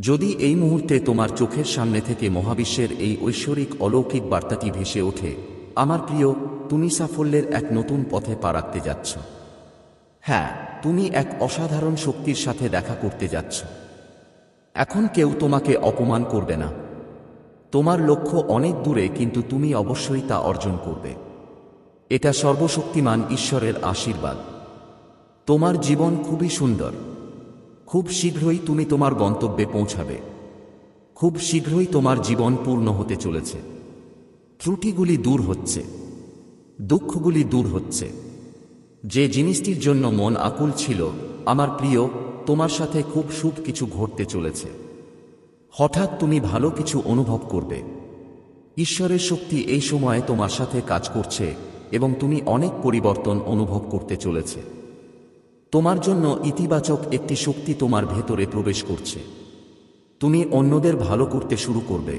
যদি এই মুহূর্তে তোমার চোখের সামনে থেকে মহাবিশ্বের এই ঐশ্বরিক অলৌকিক বার্তাটি ভেসে ওঠে, আমার প্রিয়, তুমি সাফল্যের এক নতুন পথে পা রাখতে যাচ্ছ। হ্যাঁ তুমি এক অসাধারণ শক্তির সাথে দেখা করতে যাচ্ছ। এখন কেউ তোমাকে অপমান করবে না। তোমার লক্ষ্য অনেক দূরে, কিন্তু তুমি অবশ্যই তা অর্জন করবে। এটা সর্বশক্তিমান ঈশ্বরের আশীর্বাদ। তোমার জীবন খুবই সুন্দর। খুব শীঘ্রই তুমি তোমার গন্তব্যে পৌঁছাবে। খুব শীঘ্রই তোমার জীবন পূর্ণ হতে চলেছে। ত্রুটিগুলি দূর হচ্ছে। দুঃখগুলি দূর হচ্ছে। যে জিনিসটির জন্য মন আকুল ছিল, আমার প্রিয়, তোমার সাথে খুব সুখ কিছু ঘটতে চলেছে। হঠাৎ তুমি ভালো কিছু অনুভব করবে। ঈশ্বরের শক্তি এই সময়ে তোমার সাথে কাজ করছে এবং তুমি অনেক পরিবর্তন অনুভব করতে চলেছে। তোমার জন্য ইতিবাচক একটি শক্তি তোমার ভেতরে প্রবেশ করছে। তুমি অন্যদের ভালো করতে শুরু করবে।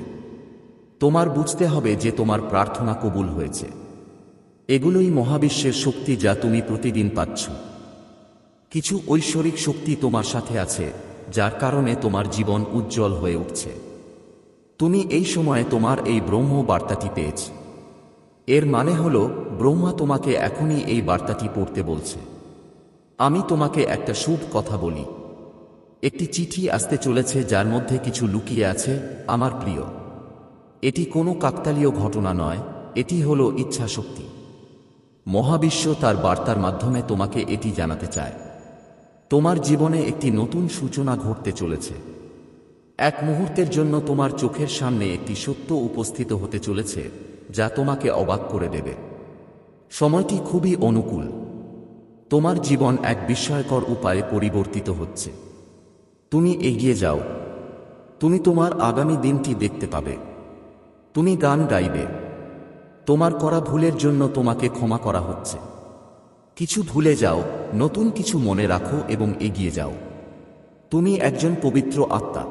তোমার বুঝতে হবে যে তোমার প্রার্থনা কবুল হয়েছে। এগুলোই মহাবিশ্বের শক্তি যা তুমি প্রতিদিন পাচ্ছ। কিছু ঐশ্বরিক শক্তি তোমার সাথে আছে, যার কারণে তোমার জীবন উজ্জ্বল হয়ে উঠছে। তুমি এই সময়ে তোমার এই ব্রহ্ম বার্তাটি পেয়েছ। এর মানে হল, ব্রহ্মা তোমাকে এখনই এই বার্তাটি পড়তে বলছে। আমি তোমাকে একটা শুভ কথা বলি। একটি চিঠি আসতে চলেছে যার মধ্যে কিছু লুকিয়ে আছে, আমার প্রিয়। এটি কোনো কাকতালীয় ঘটনা নয়, এটি হল ইচ্ছা শক্তি মহাবিশ্ব তার বার্তার মাধ্যমে তোমাকে এটি জানাতে চায়। তোমার জীবনে একটি নতুন সূচনা ঘটতে চলেছে। এক মুহূর্তের জন্য তোমার চোখের সামনে একটি সত্য উপস্থিত হতে চলেছে, যা তোমাকে অবাক করে দেবে। সময়টি খুবই অনুকূল। তোমার জীবন এক বিস্ময়কর উপায়ে পরিবর্তিত হচ্ছে। তুমি এগিয়ে যাও। তুমি তোমার আগামী দিনটি দেখতে পাবে। তুমি গান গাইবে। তোমার করা ভুলের জন্য তোমাকে ক্ষমা করা হচ্ছে। কিছু ভুলে যাও, নতুন কিছু মনে রাখো এবং এগিয়ে যাও। তুমি একজন পবিত্র আত্মা।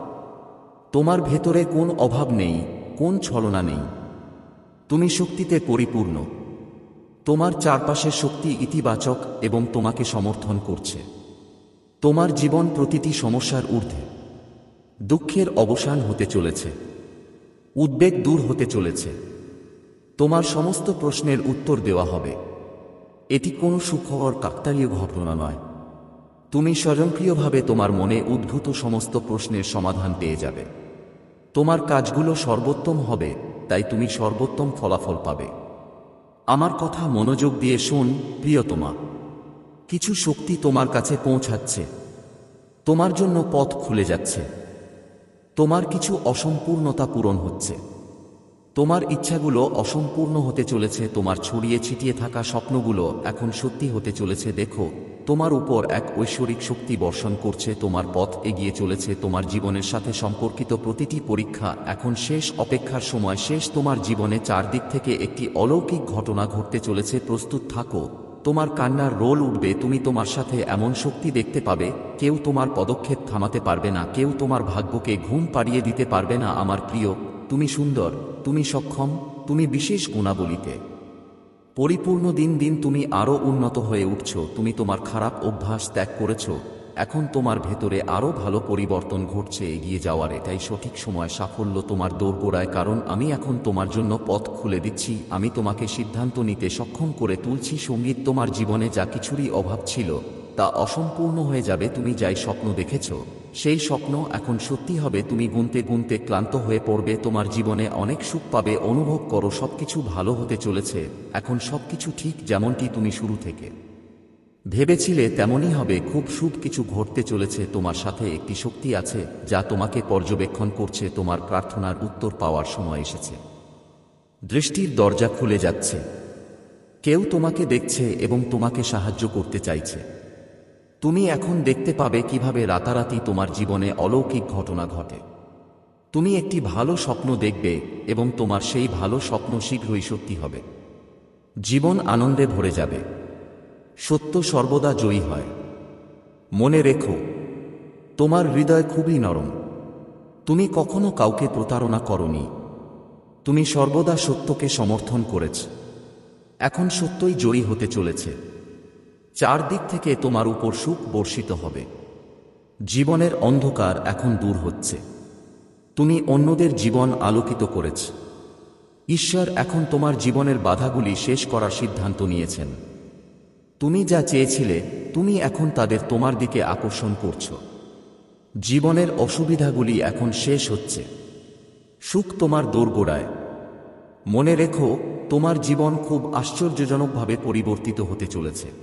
তোমার ভেতরে কোন অভাব নেই, কোন ছলনা নেই। তুমি শক্তিতে পরিপূর্ণ। তোমার চারপাশের শক্তি ইতিবাচক এবং তোমাকে সমর্থন করছে। তোমার জীবন প্রতিটি সমস্যার ঊর্ধ্বে। দুঃখের অবসান হতে চলেছে। উদ্বেগ দূর হতে চলেছে। তোমার সমস্ত প্রশ্নের উত্তর দেওয়া হবে। এটি কোনো সুখবর কাকতালীয় ঘটনা নয়। তুমি স্বয়ংক্রিয়ভাবে তোমার মনে উদ্ভূত সমস্ত প্রশ্নের সমাধান পেয়ে যাবে। তোমার কাজগুলো সর্বোত্তম হবে, তাই তুমি সর্বোত্তম ফলাফল পাবে। আমার কথা মনোযোগ দিয়ে শোন, প্রিয়তমা। কিছু শক্তি তোমার কাছে পৌঁছাচ্ছে। তোমার জন্য পথ খুলে যাচ্ছে। তোমার কিছু অসম্পূর্ণতা পূরণ হচ্ছে। তোমার ইচ্ছাগুলো অসম্পূর্ণ হতে চলেছে, তোমার ছড়িয়ে ছিটিয়ে থাকা স্বপ্নগুলো এখন সত্যি হতে চলেছে, দেখো, তোমার উপর এক ঐশ্বরিক শক্তি বর্ষণ করছে, তোমার পথ এগিয়ে চলেছে, তোমার জীবনের সাথে সম্পর্কিত প্রতিটি পরীক্ষা এখন শেষ, অপেক্ষার সময় শেষ, তোমার জীবনে চারদিক থেকে একটি অলৌকিক ঘটনা ঘটতে চলেছে, প্রস্তুত থাকো, তোমার কান্নার রোল উঠবে, তুমি তোমার সাথে এমন শক্তি দেখতে পাবে, কেউ তোমার পদক্ষেপ থামাতে পারবে না, কেউ তোমার ভাগ্যকে ঘুম পাড়িয়ে দিতে পারবে না, আমার প্রিয় তুমি সুন্দর, তুমি সক্ষম, তুমি বিশেষ গুণাবলীতে। পরিপূর্ণ দিন দিন তুমি আরও উন্নত হয়ে উঠছ, তুমি তোমার খারাপ অভ্যাস ত্যাগ করেছ, এখন তোমার ভেতরে আরও ভালো পরিবর্তন ঘটছে, এগিয়ে যাওয়ার এটাই সঠিক সময়, সাফল্য তোমার দোরগোড়ায়, কারণ আমি এখন তোমার জন্য পথ খুলে দিচ্ছি, আমি তোমাকে সিদ্ধান্ত নিতে সক্ষম করে তুলছি, সংগীত তোমার জীবনে যা কিছুরই অভাব ছিল, তা অসম্পূর্ণ হয়ে যাবে, তুমি যাই স্বপ্ন দেখেছ। সেই স্বপ্ন এখন সত্যি হবে, তুমি গুনতে গুনতে ক্লান্ত হয়ে পড়বে, তোমার জীবনে অনেক সুখ পাবে, অনুভব করো, সবকিছু ভালো হতে চলেছে, এখন সবকিছু ঠিক যেমনটি তুমি শুরু থেকে ভেবেছিলে, তেমনই হবে, খুব শুভ কিছু ঘটতে চলেছে, তোমার সাথে একটি শক্তি আছে, যা তোমাকে পর্যবেক্ষণ করছে, তোমার প্রার্থনার উত্তর পাওয়ার সময় এসেছে। দৃষ্টির দরজা খুলে যাচ্ছে। কেউ তোমাকে দেখছে এবং তোমাকে সাহায্য করতে চাইছে। তুমি এখন দেখতে পাবে কীভাবে রাতারাতি তোমার জীবনে অলৌকিক ঘটনা ঘটে। তুমি একটি ভালো স্বপ্ন দেখবে এবং তোমার সেই ভালো স্বপ্ন শীঘ্রই সত্যি হবে। জীবন আনন্দে ভরে যাবে। সত্য সর্বদা জয়ী হয়। মনে রেখো, তোমার হৃদয় খুবই নরম। তুমি কখনো কাউকে প্রতারণা করনি। তুমি সর্বদা সত্যকে সমর্থন করেছ। এখন সত্যই জয়ী হতে চলেছে। চারদিক থেকে তোমার উপর সুখ বর্ষিত হবে। জীবনের অন্ধকার এখন দূর হচ্ছে। তুমি অন্যদের জীবন আলোকিত করেছ। ঈশ্বর এখন তোমার জীবনের বাধাগুলি শেষ করার সিদ্ধান্ত নিয়েছেন। তুমি যা চেয়েছিলে, তুমি এখন তাদের তোমার দিকে আকর্ষণ করছ। জীবনের অসুবিধাগুলি এখন শেষ হচ্ছে। সুখ তোমার দোরগোড়ায়। মনে রেখো, তোমার জীবন খুব আশ্চর্যজনকভাবে পরিবর্তিত হতে চলেছে।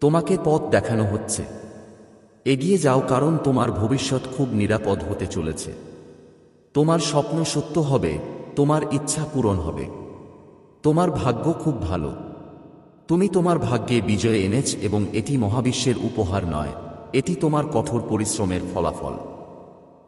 তোমাকে পথ দেখানো হচ্ছে। এগিয়ে যাও কারণ তোমার ভবিষ্যৎ খুব নিরাপদ হতে চলেছে। তোমার স্বপ্ন সত্য হবে, তোমার ইচ্ছা পূরণ হবে। তোমার ভাগ্য খুব ভালো। তুমি তোমার ভাগ্যে বিজয় এনেছ এবং এটি মহাবিশ্বের উপহার নয়, এটি তোমার কঠোর পরিশ্রমের ফলাফল।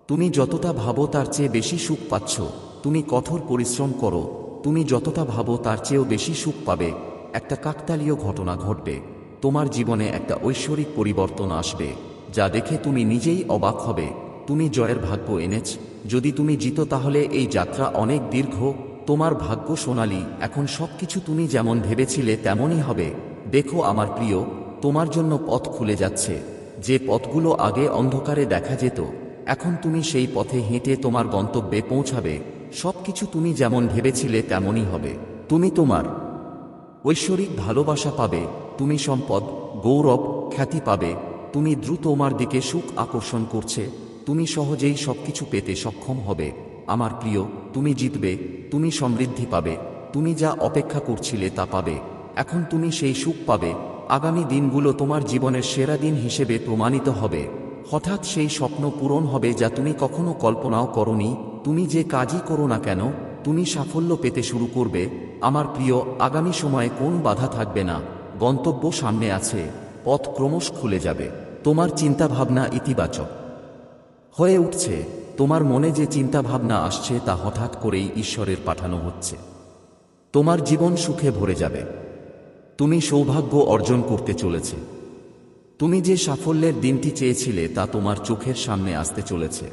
তুমি যতটা ভাবো তার চেয়ে বেশি সুখ পাচ্ছ, তুমি কঠোর পরিশ্রম করো, তুমি যতটা ভাবো তার চেয়েও বেশি সুখ পাবে, একটা কাকতালীয় ঘটনা ঘটবে। তোমার জীবনে একটা ঐশ্বরিক পরিবর্তন আসবে, যা দেখে তুমি নিজেই অবাক হবে। তুমি জয়ের ভাগ্য এনেছ। যদি তুমি জিতো তাহলে এই যাত্রা অনেক দীর্ঘ। তোমার ভাগ্য সোনালী। এখন সবকিছু তুমি যেমন ভেবেছিলে তেমনই হবে। দেখো আমার প্রিয়, তোমার জন্য পথ খুলে যাচ্ছে। যে পথগুলো আগে অন্ধকারে দেখা যেত, এখন তুমি সেই পথে হেঁটে তোমার গন্তব্যে পৌঁছাবে। সবকিছু তুমি যেমন ভেবেছিলে তেমনই হবে। তুমি তোমার ঐশ্বরিক ভালোবাসা পাবে। তুমি সম্পদ, গৌরব, খ্যাতি পাবে, তুমি দ্রুত তোমার দিকে সুখ আকর্ষণ করছে, তুমি সহজেই সবকিছু পেতে সক্ষম হবে, আমার প্রিয়, তুমি জিতবে, তুমি সমৃদ্ধি পাবে, তুমি যা অপেক্ষা করছিলে তা পাবে, এখন তুমি সেই সুখ পাবে, আগামী দিনগুলো তোমার জীবনের সেরা দিন হিসেবে প্রমাণিত হবে, হঠাৎ সেই স্বপ্ন পূরণ হবে যা তুমি কখনো কল্পনাও করনি, তুমি যে কাজই করো না কেন, তুমি সাফল্য পেতে শুরু করবে, আমার প্রিয়, আগামী সময়ে কোন বাধা থাকবে না গন্তব্য সামনে আছে, পথ ক্রমশ খুলে যাবে, তোমার চিন্তাভাবনা ইতিবাচক হয়ে উঠছে, তোমার মনে যে চিন্তাভাবনা আসছে তা হঠাৎ করেই ঈশ্বরের পাঠানো হচ্ছে। তোমার জীবন সুখে ভরে যাবে। তুমি সৌভাগ্য অর্জন করতে চলেছে। তুমি যে সাফল্যের দিনটি চেয়েছিলে তা তোমার চোখের সামনে আসতে চলেছে।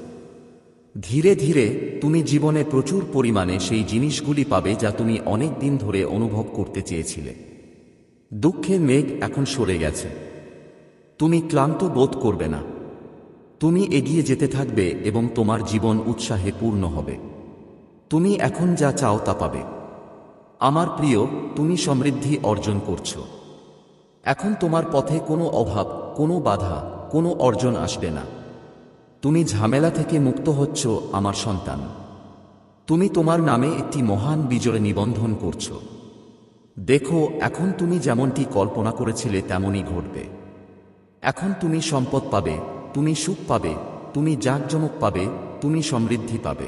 ধীরে ধীরে তুমি জীবনে প্রচুর পরিমাণে সেই জিনিসগুলি পাবে যা তুমি অনেক দিন ধরে অনুভব করতে চেয়েছিলে। দুঃখের মেঘ এখন সরে গেছে। তুমি ক্লান্ত বোধ করবে না। তুমি এগিয়ে যেতে থাকবে এবং তোমার জীবন উৎসাহে পূর্ণ হবে। তুমি এখন যা চাও তা পাবে। আমার প্রিয়, তুমি সমৃদ্ধি অর্জন করছ। এখন তোমার পথে কোনো অভাব, কোনো বাধা, কোনো অর্জন আসবে না। তুমি ঝামেলা থেকে মুক্ত হচ্ছ, আমার সন্তান। তুমি তোমার নামে একটি মহান বিজয় নিবন্ধন করছ। দেখো, এখন তুমি যেমনটি কল্পনা করেছিলে তেমনই ঘটবে। এখন তুমি সম্পদ পাবে, তুমি সুখ পাবে, তুমি জাঁকজমক পাবে, তুমি সমৃদ্ধি পাবে।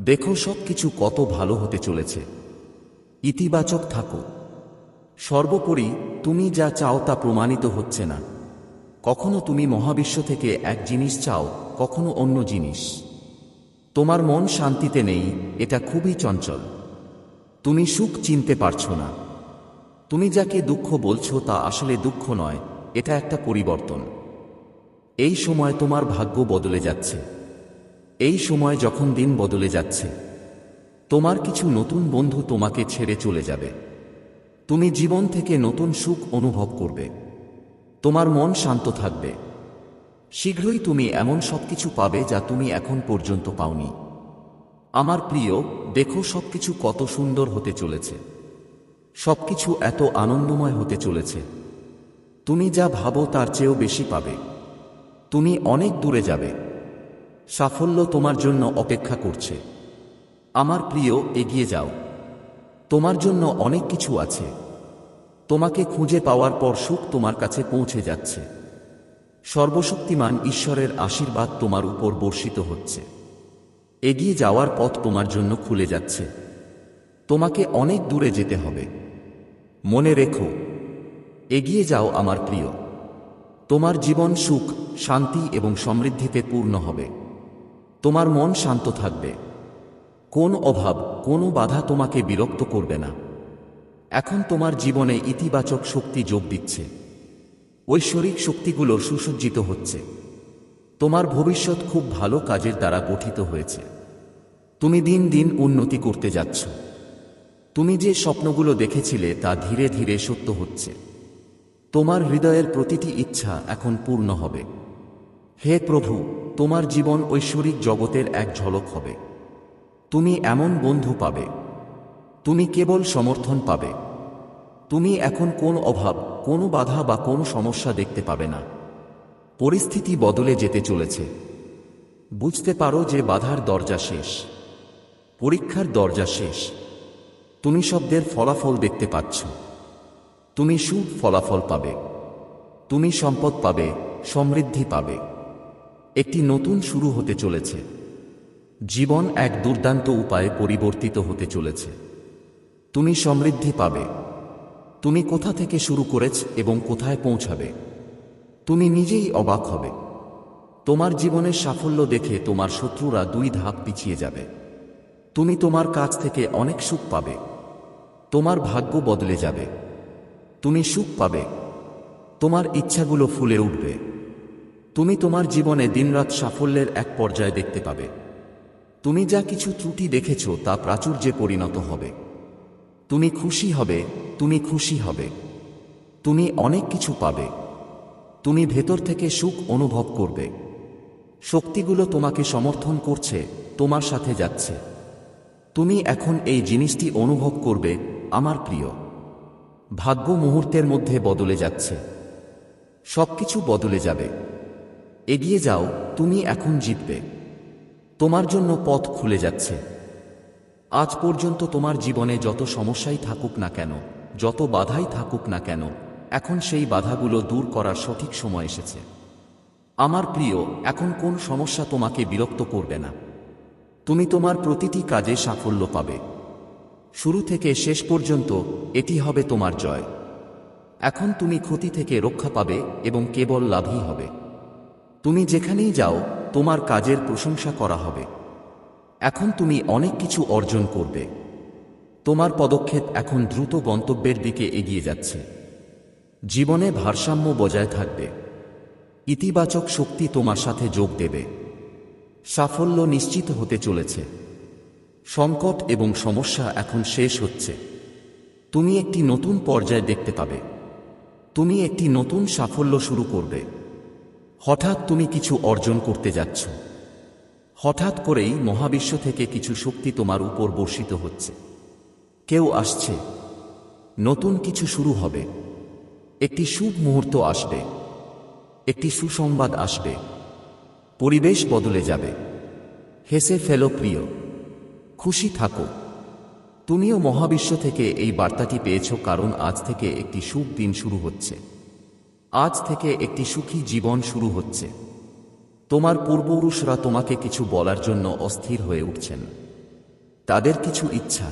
দেখো সব কিছু কত ভালো হতে চলেছে। ইতিবাচক থাকো। সর্বোপরি, তুমি যা চাও তা প্রমাণিত হচ্ছে না। কখনো তুমি মহাবিশ্ব থেকে এক জিনিস চাও, কখনো অন্য জিনিস। তোমার মন শান্তিতে নেই, এটা খুবই চঞ্চল। তুমি সুখ চিনতে পারছ না। তুমি যাকে দুঃখ বলছো তা আসলে দুঃখ নয়, এটা একটা পরিবর্তন। এই সময় তোমার ভাগ্য বদলে যাচ্ছে। এই সময় যখন দিন বদলে যাচ্ছে, তোমার কিছু নতুন বন্ধু তোমাকে ছেড়ে চলে যাবে। তুমি জীবন থেকে নতুন সুখ অনুভব করবে। তোমার মন শান্ত থাকবে। শীঘ্রই তুমি এমন সবকিছু পাবে যা তুমি এখন পর্যন্ত পাওনি। আমার প্রিয়, দেখো সবকিছু কত সুন্দর হতে চলেছে। সবকিছু এত আনন্দময় হতে চলেছে। তুমি যা ভাবো তার চেয়েও বেশি পাবে। তুমি অনেক দূরে যাবে। সাফল্য তোমার জন্য অপেক্ষা করছে। আমার প্রিয়, এগিয়ে যাও। তোমার জন্য অনেক কিছু আছে। তোমাকে খুঁজে পাওয়ার পর সুখ তোমার কাছে পৌঁছে যাচ্ছে। সর্বশক্তিমান ঈশ্বরের আশীর্বাদ তোমার উপর বর্ষিত হচ্ছে। এগিয়ে যাওয়ার পথ তোমার জন্য খুলে যাচ্ছে। তোমাকে অনেক দূরে যেতে হবে। মনে রেখো, এগিয়ে যাও আমার প্রিয়। তোমার জীবন সুখ, শান্তি এবং সমৃদ্ধিতে পূর্ণ হবে। তোমার মন শান্ত থাকবে। কোন অভাব, কোনো বাধা তোমাকে বিরক্ত করবে না। এখন তোমার জীবনে ইতিবাচক শক্তি যোগ দিচ্ছে। ঐশ্বরিক শক্তিগুলো সুসজ্জিত হচ্ছে। তোমার ভবিষ্যৎ খুব ভালো কাজের দ্বারা গঠিত হয়েছে। তুমি দিন দিন উন্নতি করতে যাচ্ছ। তুমি যে স্বপ্নগুলো দেখেছিলে তা ধীরে ধীরে সত্য হচ্ছে। তোমার হৃদয়ের প্রতিটি ইচ্ছা এখন পূর্ণ হবে। হে প্রভু, তোমার জীবন ঐশ্বরিক জগতের এক ঝলক হবে। তুমি এমন বন্ধু পাবে। তুমি কেবল সমর্থন পাবে। তুমি এখন কোন অভাব, কোনো বাধা বা কোনো সমস্যা দেখতে পাবে না। পরিস্থিতি বদলে যেতে চলেছে। বুঝতে পারো যে বাধার দরজা শেষ। পরীক্ষার দরজা শেষ। তুমি শব্দের ফলাফল দেখতে পাচ্ছ। তুমি সুদ ফলাফল পাবে। তুমি সম্পদ পাবে, সমৃদ্ধি পাবে। একটি নতুন শুরু হতে চলেছে। জীবন এক দুর্দান্ত উপায়ে পরিবর্তিত হতে চলেছে। তুমি সমৃদ্ধি পাবে। তুমি কোথা থেকে শুরু করেছ এবং কোথায় পৌঁছাবে? তুমি নিজেই অবাক হবে। তোমার জীবনের সাফল্য দেখে তোমার শত্রুরা দুই ধাপ পিছিয়ে যাবে। তুমি তোমার কাছ থেকে অনেক সুখ পাবে। তোমার ভাগ্য বদলে যাবে। তুমি সুখ পাবে। তোমার ইচ্ছাগুলো ফুলে উঠবে। তুমি তোমার জীবনে দিনরাত সাফল্যের এক পর্যায়ে দেখতে পাবে। তুমি যা কিছু ত্রুটি দেখেছ তা প্রাচুর্যে পরিণত হবে। তুমি খুশি হবে, তুমি খুশি হবে। তুমি অনেক কিছু পাবে। তুমি ভেতর থেকে সুখ অনুভব করবে। শক্তিগুলো তোমাকে সমর্থন করছে, তোমার সাথে যাচ্ছে। তুমি এখন এই জিনিসটি অনুভব করবে, আমার প্রিয়। ভাগ্য মুহূর্তের মধ্যে বদলে যাচ্ছে। সবকিছু বদলে যাবে। এগিয়ে যাও, তুমি এখন জিতবে। তোমার জন্য পথ খুলে যাচ্ছে। আজ পর্যন্ত তোমার জীবনে যত সমস্যাই থাকুক না কেন, যত বাধাই থাকুক না কেন, এখন সেই বাধাগুলো দূর করার সঠিক সময় এসেছে। আমার প্রিয়, এখন কোন সমস্যা তোমাকে বিরক্ত করবে না। তুমি তোমার প্রতিটি কাজে সাফল্য পাবে। শুরু থেকে শেষ পর্যন্ত এটি হবে তোমার জয়। এখন তুমি ক্ষতি থেকে রক্ষা পাবে এবং কেবল লাভই হবে। তুমি যেখানেই যাও, তোমার কাজের প্রশংসা করা হবে। এখন তুমি অনেক কিছু অর্জন করবে। তোমার পদক্ষেপ এখন দ্রুত গন্তব্যের দিকে এগিয়ে যাচ্ছে। জীবনে ভারসাম্য বজায় থাকবে। ইতিবাচক শক্তি তোমার সাথে যোগ দেবে। সাফল্য নিশ্চিত হতে চলেছে। সংকট এবং সমস্যা এখন শেষ হচ্ছে। তুমি একটি নতুন পর্যায় দেখতে পাবে। তুমি একটি নতুন সাফল্য শুরু করবে। হঠাৎ তুমি কিছু অর্জন করতে যাচ্ছ। হঠাৎ করেই মহাবিশ্ব থেকে কিছু শক্তি তোমার উপর বর্ষিত হচ্ছে। কেউ আসছে। নতুন কিছু শুরু হবে। একটি শুভ মুহূর্ত আসবে। একটি সুসংবাদ আসবে। পরিবেশ বদলে যাবে। হেসে ফেলো প্রিয়। খুশি থাকো। তুমিও মহাবিশ্ব থেকে এই বার্তাটি পেয়েছ কারণ আজ থেকে একটি সুখ দিন শুরু হচ্ছে। আজ থেকে একটি সুখী জীবন শুরু হচ্ছে। তোমার পূর্বপুরুষরা তোমাকে কিছু বলার জন্য অস্থির হয়ে উঠছেন। তাদের কিছু ইচ্ছা,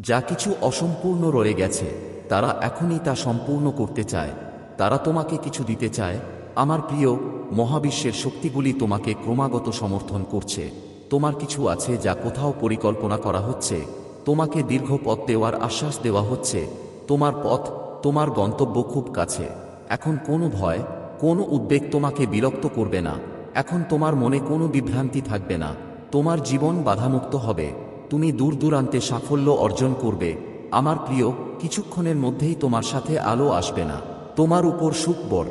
যা কিছু অসম্পূর্ণ রয়ে গেছে, তারা এখনই তা সম্পূর্ণ করতে চায়। তারা তোমাকে কিছু দিতে চায়। আমার প্রিয় মহাবিশ্বের শক্তিগুলি তোমাকে ক্রমাগত সমর্থন করছে। তোমার কিছু আছে যা কোথাও পরিকল্পনা করা হচ্ছে। তোমাকে দীর্ঘ পথ দেওয়ার আশ্বাস দেওয়া হচ্ছে। তোমার পথ, তোমার গন্তব্য খুব কাছে। এখন কোনো ভয়, কোনো উদ্বেগ তোমাকে বিরক্ত করবে না। এখন তোমার মনে কোনো বিভ্রান্তি থাকবে না। তোমার জীবন বাধামুক্ত হবে। তুমি দূর দূরান্তে সাফল্য অর্জন করবে। আমার প্রিয়, কিছুক্ষণের মধ্যেই তোমার সাথে আলো আসবে না। তোমার উপর সুখবর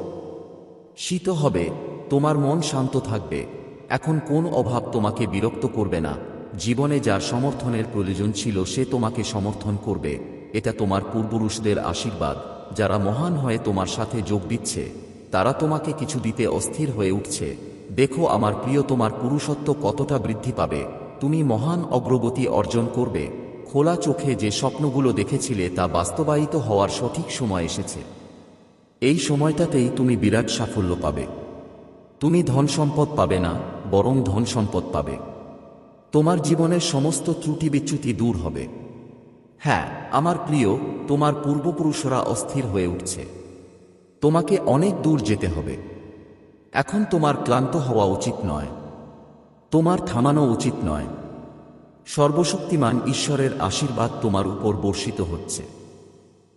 শীত হবে। তোমার মন শান্ত থাকবে। এখন কোন অভাব তোমাকে বিরক্ত করবে না। জীবনে যার সমর্থনের প্রয়োজন ছিল সে তোমাকে সমর্থন করবে। এটা তোমার পূর্বপুরুষদের আশীর্বাদ, যারা মহান হয়ে তোমার সাথে যোগ দিচ্ছে। তারা তোমাকে কিছু দিতে অস্থির হয়ে উঠছে। দেখো আমার প্রিয়, তোমার পুরুষত্ব কতটা বৃদ্ধি পাবে। তুমি মহান অগ্রগতি অর্জন করবে। খোলা চোখে যে স্বপ্নগুলো দেখেছিলে তা বাস্তবায়িত হওয়ার সঠিক সময় এসেছে। এই সময়টাতেই তুমি বিরাট সাফল্য পাবে। তুমি ধন সম্পদ পাবে না, বরং ধন সম্পদ পাবে। তোমার জীবনের সমস্ত ত্রুটি বিচ্যুতি দূর হবে। হ্যাঁ আমার প্রিয়, তোমার পূর্বপুরুষরা অস্থির হয়ে উঠছে। তোমাকে অনেক দূর যেতে হবে। এখন তোমার ক্লান্ত হওয়া উচিত নয়। তোমার থামানো উচিত নয়। সর্বশক্তিমান ঈশ্বরের আশীর্বাদ তোমার উপর বর্ষিত হচ্ছে।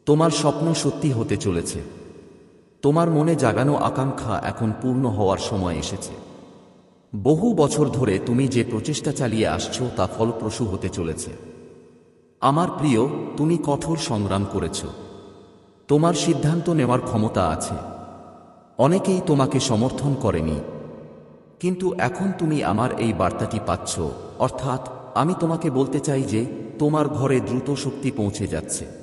তোমার স্বপ্ন সত্যি হতে চলেছে। তোমার মনে জাগানো আকাঙ্ক্ষা এখন পূর্ণ হওয়ার সময় এসেছে। বহু বছর ধরে তুমি যে প্রচেষ্টা চালিয়ে আসছো তা ফলপ্রসূ হতে চলেছে। আমার প্রিয়, তুমি কঠোর সংগ্রাম করেছ। তোমার সিদ্ধান্ত নেওয়ার ক্ষমতা আছে। অনেকেই তোমাকে সমর্থন করেনি। কিন্তু এখন তুমি আমার এই বার্তাটি পাচ্ছ, অর্থাৎ আমি তোমাকে বলতে চাই যে তোমার ঘরে দ্রুত শক্তি পৌঁছে যাচ্ছে।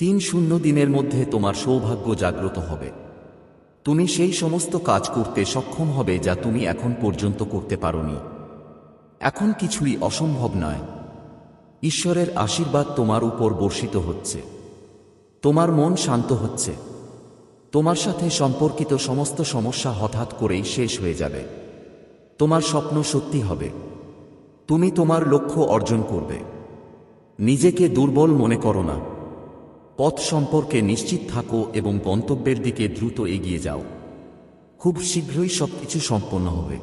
তিন শূন্য দিনের মধ্যে তোমার সৌভাগ্য জাগ্রত হবে। তুমি সেই সমস্ত কাজ করতে সক্ষম হবে যা তুমি এখন পর্যন্ত করতে পারোনি। এখন কিছুই অসম্ভব নয়। ঈশ্বরের আশীর্বাদ তোমার উপর বর্ষিত হচ্ছে। তোমার মন শান্ত হচ্ছে। তোমার সাথে সম্পর্কিত সমস্ত সমস্যা হঠাৎ করেই শেষ হয়ে যাবে। তোমার স্বপ্ন সত্যি হবে। তুমি তোমার লক্ষ্য অর্জন করবে। নিজেকে দুর্বল মনে করো না। পথ সম্পর্কে নিশ্চিত থাকো এবং গন্তব্যের দিকে দ্রুত এগিয়ে যাও। খুব শীঘ্রই সবকিছু সম্পন্ন হবে।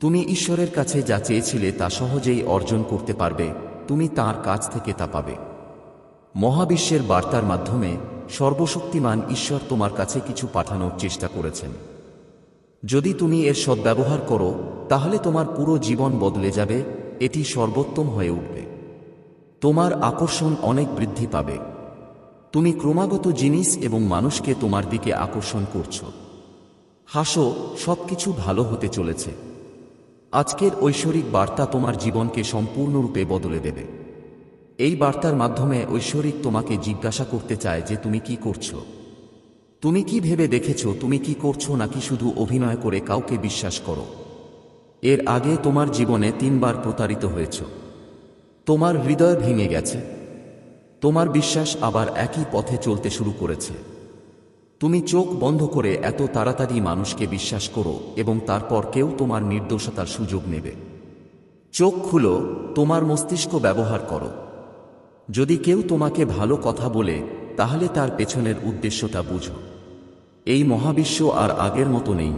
তুমি ঈশ্বরের কাছে যা চেয়েছিলে তা সহজেই অর্জন করতে পারবে। তুমি তার কাছ থেকে তা পাবে। মহাবিশ্বের বার্তার মাধ্যমে সর্বশক্তিমান ঈশ্বর তোমার কাছে কিছু পাঠানোর চেষ্টা করেছেন। যদি তুমি এর সদ্ব্যবহার করো, তাহলে তোমার পুরো জীবন বদলে যাবে, এটি সর্বোত্তম হয়ে উঠবে। তোমার আকর্ষণ অনেক বৃদ্ধি পাবে। তুমি ক্রমাগত জিনিস এবং মানুষকে তোমার দিকে আকর্ষণ করছ। হাসো, সবকিছু ভালো হতে চলেছে। আজকের ঐশ্বরিক বার্তা তোমার জীবনকে সম্পূর্ণরূপে বদলে দেবে। এই বার্তার মাধ্যমে ঐশ্বরিক তোমাকে জিজ্ঞাসা করতে চায় যে তুমি কি করছ। তুমি কি ভেবে দেখেছ, তুমি কি করছ নাকি শুধু অভিনয় করে কাউকে বিশ্বাস করো? এর আগে তোমার জীবনে তিনবার প্রতারিত হয়েছ। তোমার হৃদয় ভেঙে গেছে। তোমার বিশ্বাস আবার একই পথে চলতে শুরু করেছে। তুমি চোখ বন্ধ করে এত তাড়াতাড়ি মানুষকে বিশ্বাস করো এবং তারপর কেউ তোমার নির্দোষতার সুযোগ নেবে। চোখ খুলো, তোমার মস্তিষ্ক ব্যবহার করো। যদি কেউ তোমাকে ভালো কথা বলে, তাহলে তার পেছনের উদ্দেশ্যটা বুঝো। এই মহাবিশ্ব আর আগের মতো নেই।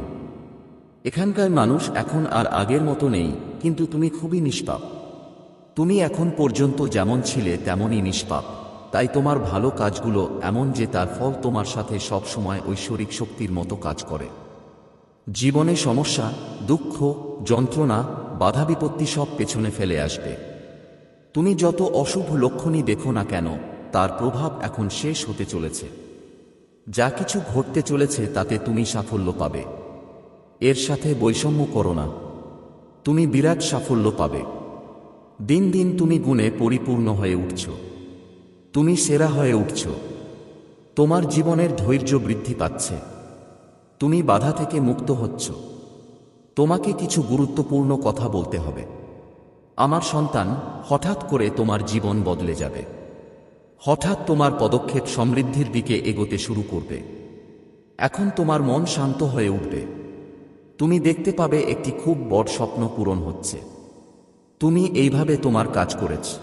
এখানকার মানুষ এখন আর আগের মতো নেই, কিন্তু তুমি খুবই নিষ্পাপ। তুমি এখন পর্যন্ত যেমন ছিলে তেমনই নিষ্পাপ। তাই তোমার ভালো কাজগুলো এমন যে তার ফল তোমার সাথে সব সময় ঐশ্বরিক শক্তির মতো কাজ করে। জীবনে সমস্যা, দুঃখ, যন্ত্রণা বাধা বিপত্তি সব পেছনে ফেলে আসবে। তুমি যত অশুভ লক্ষণই দেখো না কেন, তার প্রভাব এখন শেষ হতে চলেছে। যা কিছু ঘটতে চলেছে তাতে তুমি সাফল্য পাবে। এর সাথে বৈষম্য করো না। তুমি বিরাট সাফল্য পাবে। দিন দিন তুমি গুণে পরিপূর্ণ হয়ে উঠছ। তুমি সেরা হয়ে উঠছ। তোমার জীবনের ধৈর্য বৃদ্ধি পাচ্ছে। তুমি বাধা থেকে মুক্ত হচ্ছ। তোমাকে কিছু গুরুত্বপূর্ণ কথা বলতে হবে। আমার সন্তান, হঠাৎ করে তোমার জীবন বদলে যাবে। হঠাৎ তোমার পদক্ষেপ সমৃদ্ধির দিকে এগোতে শুরু করবে। এখন তোমার মন শান্ত হয়ে উঠবে। তুমি দেখতে পাবে একটি খুব বড় স্বপ্ন পূরণ হচ্ছে। তুমি এইভাবে তোমার কাজ করেছ।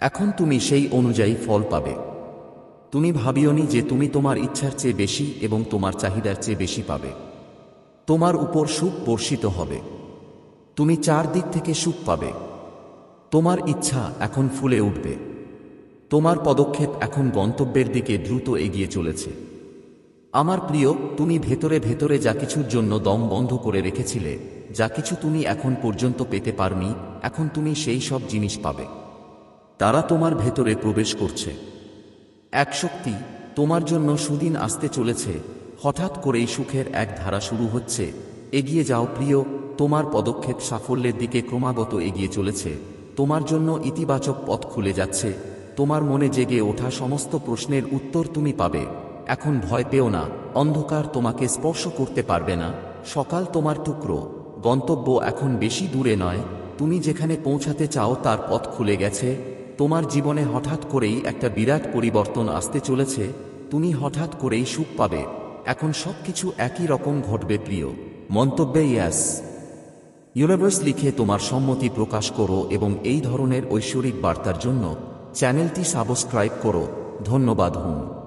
এখন তুমি সেই অনুযায়ী ফল পাবে। তুমি ভাবিওনি যে তুমি তোমার ইচ্ছার চেয়ে বেশি এবং তোমার চাহিদার চেয়ে বেশি পাবে। তোমার উপর সুখ বর্ষিত হবে। তুমি চার দিক থেকে সুখ পাবে। তোমার ইচ্ছা এখন ফুলে উঠবে। তোমার পদক্ষেপ এখন গন্তব্যের দিকে দ্রুত এগিয়ে চলেছে। আমার প্রিয়, তুমি ভেতরে ভেতরে যা কিছুর জন্য দম বন্ধ করে রেখেছিলে, যা কিছু তুমি এখন পর্যন্ত পেতে পারনি এখন তুমি সেই সব জিনিস পাবে। তারা তোমার ভেতরে প্রবেশ করছে। এক শক্তি তোমার জন্য সুদিন আসতে চলেছে। হঠাৎ করেই সুখের এক ধারা শুরু হচ্ছে। এগিয়ে যাও প্রিয়, তোমার পদক্ষেপ সাফল্যের দিকে ক্রমাগত এগিয়ে চলেছে। তোমার জন্য ইতিবাচক পথ খুলে যাচ্ছে। তোমার মনে জেগে ওঠা সমস্ত প্রশ্নের উত্তর তুমি পাবে। এখন ভয় পেও না, অন্ধকার তোমাকে স্পর্শ করতে পারবে না। সকাল তোমার টুকরো, গন্তব্য এখন বেশি দূরে নয়। তুমি যেখানে পৌঁছাতে চাও তার পথ খুলে গেছে। তোমার জীবনে হঠাৎ করেই একটা বিরাট পরিবর্তন আসতে চলেছে। তুমি হঠাৎ করেই সুখ পাবে। এখন সবকিছু একই রকম ঘটবে, প্রিয়। মন্তব্যে ইয়াস। ইউনিভার্স লিখে তোমার সম্মতি প্রকাশ করো এবং এই ধরনের ঐশ্বরিক বার্তার জন্য চ্যানেলটি সাবস্ক্রাইব করো। ধন্যবাদ হুম।